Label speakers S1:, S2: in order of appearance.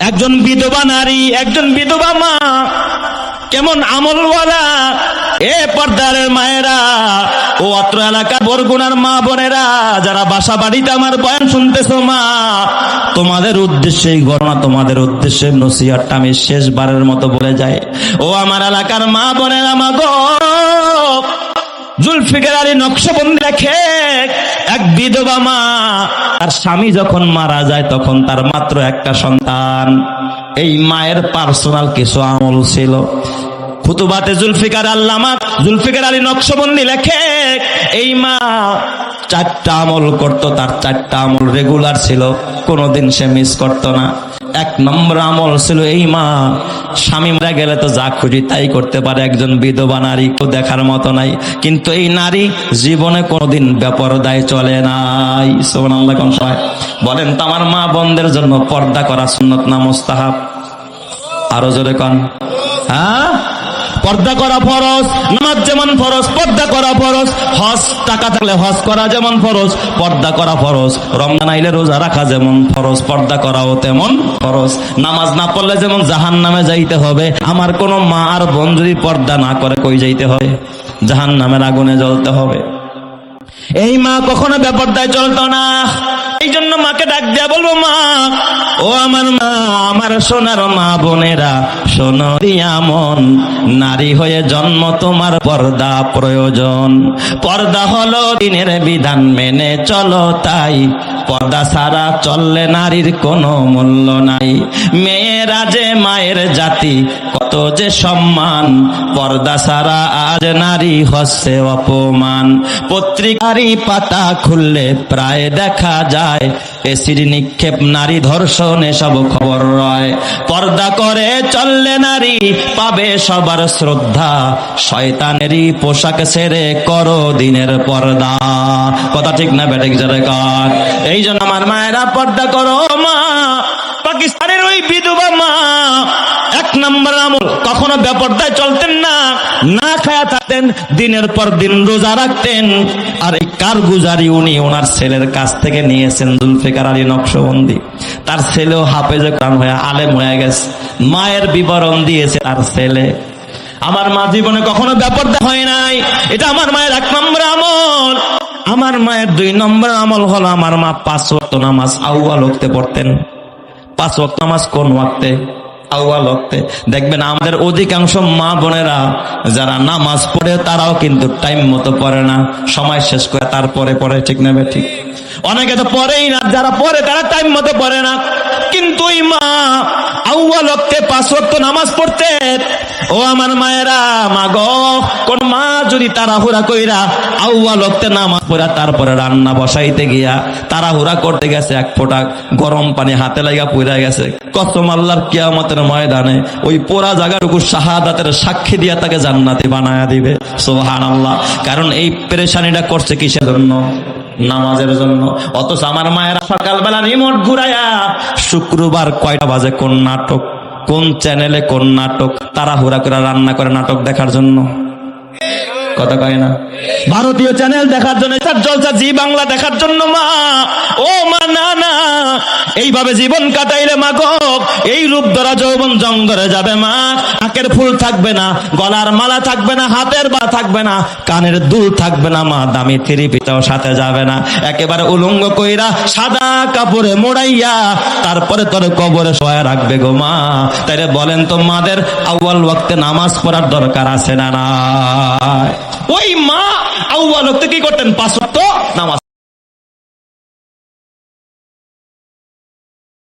S1: একজন বিধবা নারী, একজন বিধবা মা, কেমন আমলওয়ালা? এ পর্দার মায়েরা, ও অত্র এলাকা বরগুনার মা বোনেরা, যারা বাসা বাড়িতে আমার বয়ান শুনতেছো মা, তোমাদের উদ্দেশ্যে, এই ঘটনা তোমাদের উদ্দেশ্যে, নসিহতটা আমি শেষবারের মতো বলে যাই। ও আমার এলাকার মা বোনেরা, মা গো, জুলফিকার আলী নকশবন্দি রেখে এক বিধবা মা তার স্বামী যখন মারা যায়, তখন তার মাত্র একটা সন্তান। এই মায়ের পার্সোনাল কিছু আমল ছিল। খুতুবাতে জুলফিকার আল্লামা জুলফিকার আলী নকশবন্দি লেখে, এই মা চারটা আমল করত, তার চারটা আমল রেগুলার ছিল। কোনোদিন সে মিস করত না। এক নম্বর আমল ছিল, এই মা, স্বামী মারা গেলে তো যা খুশি তাই করতে পারে, একজন বিধবা নারী কেউ দেখার মতো নাই। কিন্তু এই নারী জীবনে কোনোদিন বেপরদায় চলে নাই। সোমান আল্লাহ কোন বলেন তো, আমার মা বন্ধের জন্য পর্দা করা সুন্নত না মোস্তাহাব? আরও জোরে কন। হ্যাঁ? পর্দা করা ফরজ, নামাজ যেমন ফরজ, পর্দা করা ফরজ। হজ, টাকা থাকলে হজ করা যেমন ফরজ, পর্দা করা ফরজ। রমজান আইলে রোজা রাখা যেমন ফরজ, পর্দা করাও তেমন ফরজ। নামাজ না পড়লে যেমন জাহান নামে যাইতে হবে। আমার কোন মা আর বোন যদি পর্দা না করে, কই যাইতে হবে? জাহান নামের আগুনে জ্বলতে হবে। এই মা কখনো ব্যাপারটায় চলতো না। এই জন্য মাকে ডাক দেয়া বলব, মা ও আমার মা, আমার সোনার মা বোনেরা, শোনো মন নারী হয়ে জন্ম তোমার পর্দা প্রয়োজন। পর্দা হলো দিনের বিধান, মেনে চলো তাই। পর্দা ছাড়া চললে নারীর কোনো মূল্য নাই। মেয়েরা যে মায়ের জাতি, কত যে সম্মান। পর্দা সারা আজ নারী হচ্ছে অপমান। পত্রিকারই পাতা খুললে প্রায় দেখা যায় এসির নিক্ষেপ নারী ধর্ষণ, এসব খবর রয়। পর্দা করে চললে নারী পাবে সবার শ্রদ্ধা। শয়তানেরই পোশাক ছেড়ে করো দিনের পর্দা। কথা ঠিক না বেটেক যারে কার। এই জন্য আমার মায়েরা পর্দা করো, মা। পাকিস্তানের ওই বিধবা মা। এক নম্বর আমল, কখনো বেপর্দায় চলতেন না খায়া থাকতেন দিনের পর দিন রোজা রাখতেন। আর এই কারগুজারি উনি ওনার ছেলের কাছ থেকে নিয়েছেন জুলফিকার আলী নকশবন্দি। তার ছেলেও হাফেজে কান হয়ে আলেম হয়ে গেছে। মায়ের বিবরণ দিয়েছে তার ছেলে। আমার মা জীবনে কখনো ব্যাপারটা হয় নাই। এটা আমার মায়ের এক নম্বর আমল। আমার মায়ের দুই নম্বর আমল হলো আমার মা পাঁচ ওয়াক্ত নামাজ আউয়া লোকতে পড়তেন। পাঁচ ওয়াক্ত নামাজ কোন ওয়াক্তে? আউয়া লোকতে দেখবেন আমাদের অধিকাংশ মা বোনেরা যারা নামাজ পড়ে, তারাও কিন্তু টাইম মতো পড়ে না। সময় শেষ করে তারপরে পড়ে, ঠিক নেবে ঠিক। অনেকে তো পড়েই না, যারা পড়ে তারা টাইম মতো পড়ে না। কিন্তু নামাজ পড়তে, ও আমার মায়েরা, মা গো, কোন মা যদি তাড়াহুড়া কইরা আউয়া লোকতে নামাজ পড়া, তারপরে রান্না বসাইতে গিয়া তাড়াহুড়া করতে গেছে, এক ফোঁটা গরম পানি হাতে লাগা পইরা গেছে। কসম আল্লাহর কিয়ামতের ময়দানে ওই পোড়া জায়গাটুকু শাহাদাতের সাক্ষী দিয়া তাকে জান্নাতি বানায়া দিবে। সোহান আল্লাহ কারণ এই পেরেশানিটা করছে কিসের জন্য? নামাজের জন্য। অথচ আমার মায়েরা সকালবেলা রিমোট ঘুরাইয়া শুক্রবার কয়টা বাজে কোন নাটক, কোন চ্যানেলে কোন নাটক তারা তাড়াহুড়া করে রান্না করে নাটক দেখার জন্য। কথা কয় না? ভারতীয় চ্যানেল দেখার জন্য জি বাংলা দেখার জন্য মা। ও মা, না এইভাবে জীবন কাটাইলে মা গো, এই রূপ ধরা যৌবন জঙ্গলে যাবে মা। নাকের ফুল থাকবে না, গলার মালা থাকবে না, হাতের বা থাকবে না, কানের দুল থাকবে না মা, দামি থ্রি পিতাও সাথে যাবে না। একেবারে উলঙ্গ কইরা সাদা কাপড়ে মোড়াইয়া তারপরে তোর কবরে শোয়া রাখবে গো মা। তাইলে বলেন তো মাদের আউয়াল ওয়াক্তে নামাজ পড়ার দরকার আছে না না ওই মা আউয়াল ওয়াক্তে কি করতেন? পাঁচ নামাজ